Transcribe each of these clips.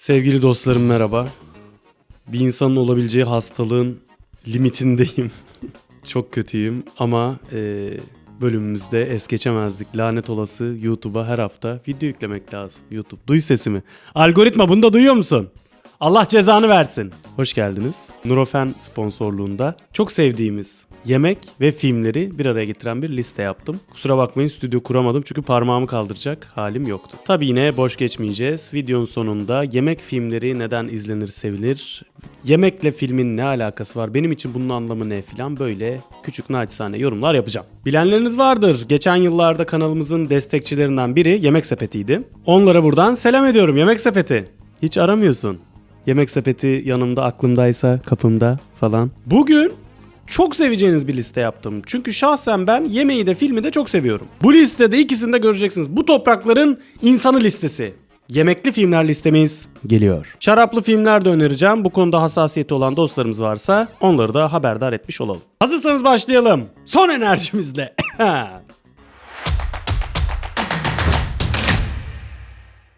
Sevgili dostlarım merhaba. Bir insanın olabileceği hastalığın limitindeyim. Çok kötüyüm ama e, bölümümüzde es geçemezdik. Lanet olası YouTube'a her hafta video yüklemek lazım. YouTube duy sesimi. Algoritma bunu da duyuyor musun? Allah cezanı versin. Hoş geldiniz. Nurofen sponsorluğunda çok sevdiğimiz yemek ve filmleri bir araya getiren bir liste yaptım. Kusura bakmayın stüdyo kuramadım çünkü parmağımı kaldıracak halim yoktu. Tabi yine boş geçmeyeceğiz. Videonun sonunda yemek filmleri neden izlenir sevilir, yemekle filmin ne alakası var, benim için bunun anlamı ne filan böyle küçük naçizane yorumlar yapacağım. Bilenleriniz vardır. Geçen yıllarda kanalımızın destekçilerinden biri Yemek Sepeti'ydi. Onlara buradan selam ediyorum Yemek Sepeti. Hiç aramıyorsun. Yemek sepeti yanımda aklımdaysa kapımda falan. Bugün çok seveceğiniz bir liste yaptım. Çünkü şahsen ben yemeği de filmi de çok seviyorum. Bu listede ikisini de göreceksiniz. Bu toprakların insanı listesi. Yemekli filmler listemiz geliyor. Şaraplı filmler de önereceğim. Bu konuda hassasiyeti olan dostlarımız varsa onları da haberdar etmiş olalım. Hazırsanız başlayalım. Son enerjimizle.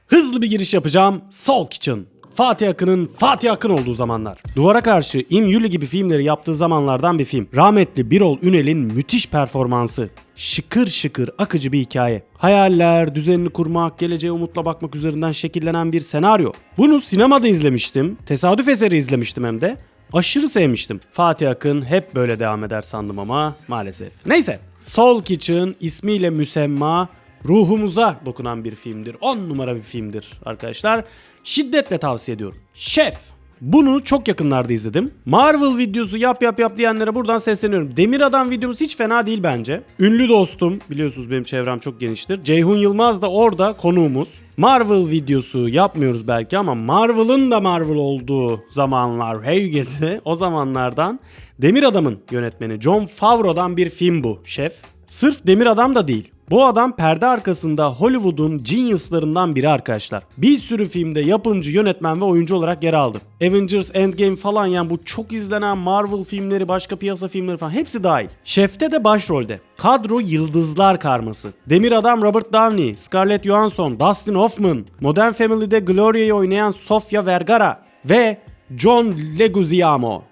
Hızlı bir giriş yapacağım. Soul Kitchen. Fatih Akın'ın Fatih Akın olduğu zamanlar. Duvara karşı İm Yuli gibi filmleri yaptığı zamanlardan bir film. Rahmetli Birol Ünel'in müthiş performansı. Şıkır şıkır akıcı bir hikaye. Hayaller, düzenini kurmak, geleceğe umutla bakmak üzerinden şekillenen bir senaryo. Bunu sinemada izlemiştim. Tesadüf eseri izlemiştim hem de. Aşırı sevmiştim. Fatih Akın hep böyle devam eder sandım ama maalesef. Neyse. Soul Kitchen ismiyle müsemma ruhumuza dokunan bir filmdir. 10 numara bir filmdir arkadaşlar. Şiddetle tavsiye ediyorum. Şef. Bunu çok yakınlarda izledim. Marvel videosu yap yap yap diyenlere buradan sesleniyorum. Demir Adam videomuz hiç fena değil bence. Ünlü dostum biliyorsunuz benim çevrem çok geniştir. Ceyhun Yılmaz da orada konuğumuz. Marvel videosu yapmıyoruz belki ama Marvel'ın da Marvel olduğu zamanlar hey geldi. O zamanlardan Demir Adam'ın yönetmeni John Favreau'dan bir film bu şef. Sırf Demir Adam da değil. Bu adam perde arkasında Hollywood'un geniuslarından biri arkadaşlar. Bir sürü filmde yapımcı, yönetmen ve oyuncu olarak yer aldı. Avengers Endgame falan yani bu çok izlenen Marvel filmleri, başka piyasa filmleri falan hepsi dahil. Şef'te de başrolde. Kadro yıldızlar karması. Demir Adam Robert Downey, Scarlett Johansson, Dustin Hoffman, Modern Family'de Gloria'yı oynayan Sofia Vergara ve John Leguizamo.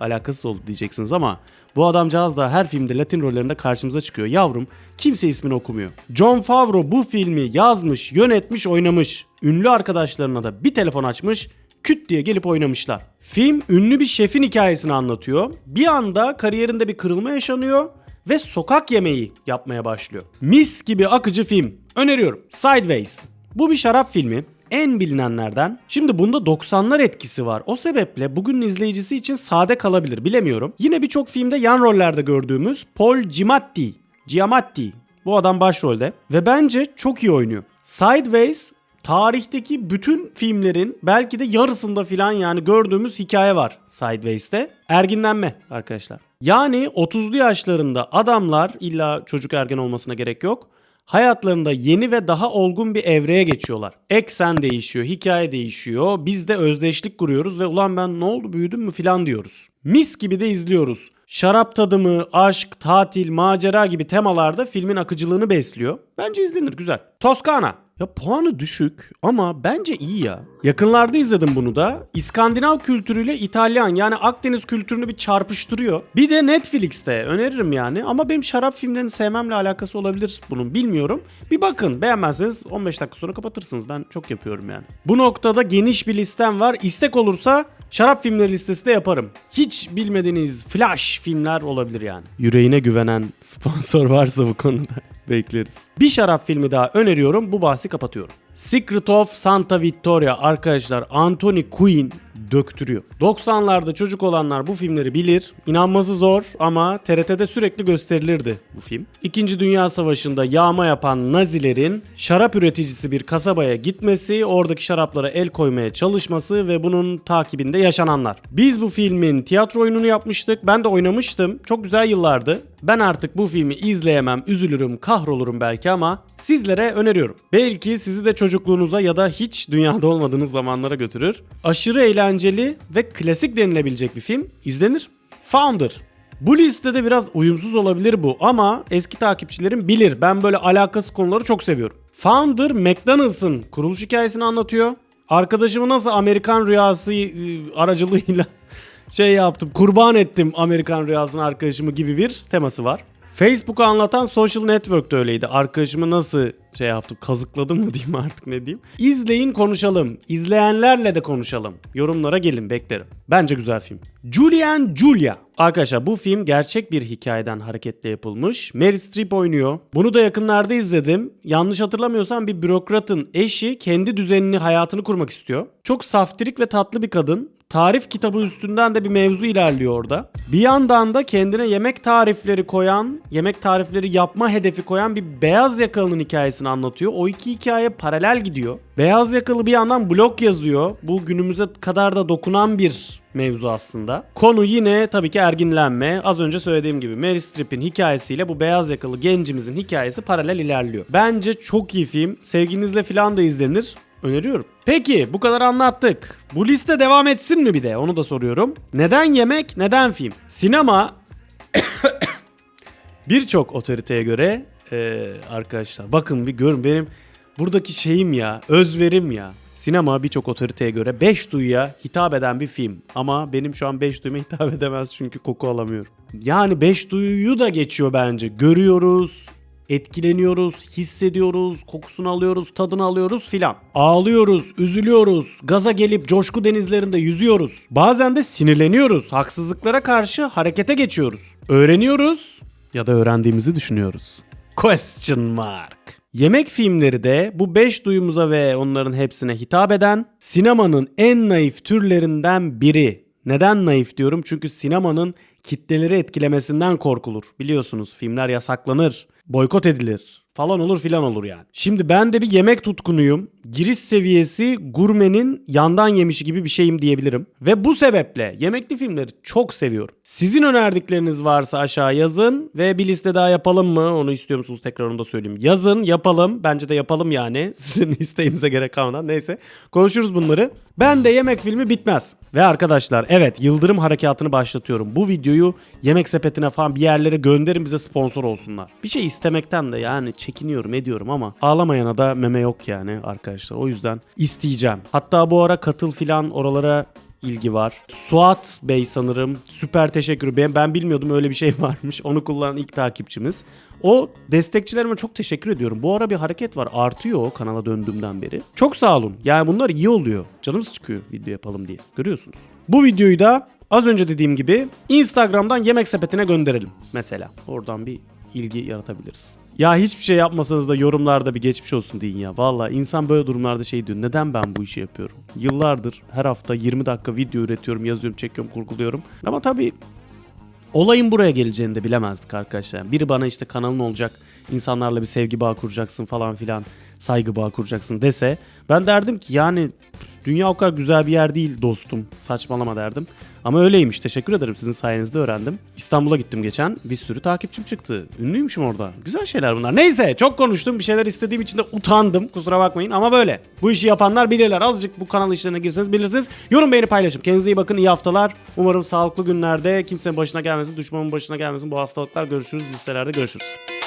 Alakasız oldu diyeceksiniz ama bu adamcağız da her filmde Latin rollerinde karşımıza çıkıyor. Yavrum kimse ismini okumuyor. John Favreau bu filmi yazmış, yönetmiş, oynamış. Ünlü arkadaşlarına da bir telefon açmış, küt diye gelip oynamışlar. Film ünlü bir şefin hikayesini anlatıyor. Bir anda kariyerinde bir kırılma yaşanıyor ve sokak yemeği yapmaya başlıyor. Mis gibi akıcı film. Öneriyorum. Sideways. Bu bir şarap filmi en bilinenlerden. Şimdi bunda 90'lar etkisi var. O sebeple bugünün izleyicisi için sade kalabilir bilemiyorum. Yine birçok filmde yan rollerde gördüğümüz Paul Giamatti. Giamatti. Bu adam başrolde ve bence çok iyi oynuyor. Sideways tarihteki bütün filmlerin belki de yarısında filan yani gördüğümüz hikaye var Sideways'te. Erginlenme arkadaşlar. Yani 30'lu yaşlarında adamlar illa çocuk ergen olmasına gerek yok hayatlarında yeni ve daha olgun bir evreye geçiyorlar. Eksen değişiyor, hikaye değişiyor. Biz de özdeşlik kuruyoruz ve ulan ben ne oldu büyüdüm mü filan diyoruz. Mis gibi de izliyoruz. Şarap tadımı, aşk, tatil, macera gibi temalarda filmin akıcılığını besliyor. Bence izlenir güzel. Toskana. Ya puanı düşük ama bence iyi ya. Yakınlarda izledim bunu da. İskandinav kültürüyle İtalyan yani Akdeniz kültürünü bir çarpıştırıyor. Bir de Netflix'te öneririm yani ama benim şarap filmlerini sevmemle alakası olabilir bunun bilmiyorum. Bir bakın beğenmezseniz 15 dakika sonra kapatırsınız. Ben çok yapıyorum yani. Bu noktada geniş bir listem var. İstek olursa şarap filmleri listesi de yaparım. Hiç bilmediğiniz flash filmler olabilir yani. Yüreğine güvenen sponsor varsa bu konuda bekleriz. Bir şarap filmi daha öneriyorum. Bu bahsi kapatıyorum. Secret of Santa Victoria arkadaşlar Anthony Quinn döktürüyor. 90'larda çocuk olanlar bu filmleri bilir. İnanması zor ama TRT'de sürekli gösterilirdi bu film. İkinci Dünya Savaşı'nda yağma yapan Nazilerin şarap üreticisi bir kasabaya gitmesi, oradaki şaraplara el koymaya çalışması ve bunun takibinde yaşananlar. Biz bu filmin tiyatro oyununu yapmıştık. Ben de oynamıştım. Çok güzel yıllardı. Ben artık bu filmi izleyemem, üzülürüm, kahrolurum belki ama sizlere öneriyorum. Belki sizi de çocukluğunuza ya da hiç dünyada olmadığınız zamanlara götürür. Aşırı eğlenceli ve klasik denilebilecek bir film. İzlenir. Founder. Bu listede biraz uyumsuz olabilir bu ama eski takipçilerim bilir. Ben böyle alakasız konuları çok seviyorum. Founder McDonald's'ın kuruluş hikayesini anlatıyor. Arkadaşımı nasıl Amerikan rüyası e, aracılığıyla şey yaptım. Kurban ettim Amerikan rüyasını arkadaşımı gibi bir teması var. Facebook'u anlatan Social Network de öyleydi. Arkadaşımı nasıl şey yaptım kazıkladım mı diyeyim artık ne diyeyim. İzleyin konuşalım. İzleyenlerle de konuşalım. Yorumlara gelin beklerim. Bence güzel film. Julian Julia. Arkadaşlar bu film gerçek bir hikayeden hareketle yapılmış. Meryl Streep oynuyor. Bunu da yakınlarda izledim. Yanlış hatırlamıyorsam bir bürokratın eşi kendi düzenini, hayatını kurmak istiyor. Çok saftirik ve tatlı bir kadın. Tarif kitabı üstünden de bir mevzu ilerliyor orada. Bir yandan da kendine yemek tarifleri koyan, yemek tarifleri yapma hedefi koyan bir beyaz yakalının hikayesini anlatıyor. O iki hikaye paralel gidiyor. Beyaz yakalı bir yandan blog yazıyor. Bu günümüze kadar da dokunan bir mevzu aslında. Konu yine tabii ki erginlenme. Az önce söylediğim gibi Mary Streep'in hikayesiyle bu beyaz yakalı gencimizin hikayesi paralel ilerliyor. Bence çok iyi film. Sevginizle falan da izlenir. Öneriyorum. Peki bu kadar anlattık. Bu liste devam etsin mi bir de? Onu da soruyorum. Neden yemek, neden film? Sinema birçok otoriteye göre eee, arkadaşlar bakın bir görün benim buradaki şeyim ya, özverim ya. Sinema birçok otoriteye göre 5 duyuya hitap eden bir film. Ama benim şu an 5 duyuma hitap edemez çünkü koku alamıyorum. Yani 5 duyuyu da geçiyor bence. Görüyoruz, etkileniyoruz, hissediyoruz, kokusunu alıyoruz, tadını alıyoruz filan. Ağlıyoruz, üzülüyoruz, gaza gelip coşku denizlerinde yüzüyoruz. Bazen de sinirleniyoruz, haksızlıklara karşı harekete geçiyoruz. Öğreniyoruz ya da öğrendiğimizi düşünüyoruz. Question mark. Yemek filmleri de bu 5 duyumuza ve onların hepsine hitap eden sinemanın en naif türlerinden biri. Neden naif diyorum? Çünkü sinemanın kitleleri etkilemesinden korkulur. Biliyorsunuz filmler yasaklanır, boykot edilir falan olur filan olur yani. Şimdi ben de bir yemek tutkunuyum. Giriş seviyesi gurmenin yandan yemişi gibi bir şeyim diyebilirim. Ve bu sebeple yemekli filmleri çok seviyorum. Sizin önerdikleriniz varsa aşağı yazın ve bir liste daha yapalım mı? Onu istiyor musunuz tekrar onu da söyleyeyim. Yazın yapalım. Bence de yapalım yani. Sizin isteğinize gerek kalmadan. Neyse. Konuşuruz bunları. Ben de yemek filmi bitmez. Ve arkadaşlar evet Yıldırım Harekatı'nı başlatıyorum. Bu videoyu yemek sepetine falan bir yerlere gönderin bize sponsor olsunlar. Bir şey istemekten de yani çekiniyorum ediyorum ama ağlamayana da meme yok yani arkadaşlar. O yüzden isteyeceğim. Hatta bu ara katıl filan oralara ilgi var. Suat Bey sanırım. Süper teşekkür. Ben, ben bilmiyordum öyle bir şey varmış. Onu kullanan ilk takipçimiz. O destekçilerime çok teşekkür ediyorum. Bu ara bir hareket var. Artıyor kanala döndüğümden beri. Çok sağ olun. Yani bunlar iyi oluyor. Canımız çıkıyor video yapalım diye. Görüyorsunuz. Bu videoyu da az önce dediğim gibi Instagram'dan yemek sepetine gönderelim mesela. Oradan bir ilgi yaratabiliriz. Ya hiçbir şey yapmasanız da yorumlarda bir geçmiş olsun deyin ya. Valla insan böyle durumlarda şey diyor. Neden ben bu işi yapıyorum? Yıllardır her hafta 20 dakika video üretiyorum, yazıyorum, çekiyorum, kurguluyorum. Ama tabii olayın buraya geleceğini de bilemezdik arkadaşlar. Biri bana işte kanalın olacak, insanlarla bir sevgi bağı kuracaksın falan filan, saygı bağı kuracaksın dese ben derdim ki yani dünya o kadar güzel bir yer değil dostum. Saçmalama derdim. Ama öyleymiş. Teşekkür ederim. Sizin sayenizde öğrendim. İstanbul'a gittim geçen. Bir sürü takipçim çıktı. Ünlüymüşüm orada. Güzel şeyler bunlar. Neyse çok konuştum. Bir şeyler istediğim için de utandım. Kusura bakmayın ama böyle. Bu işi yapanlar bilirler. Azıcık bu kanal işlerine girseniz bilirsiniz. Yorum beğeni paylaşın. Kendinize iyi bakın. İyi haftalar. Umarım sağlıklı günlerde kimsenin başına gelmesin. Düşmanın başına gelmesin. Bu hastalıklar görüşürüz. Listelerde görüşürüz.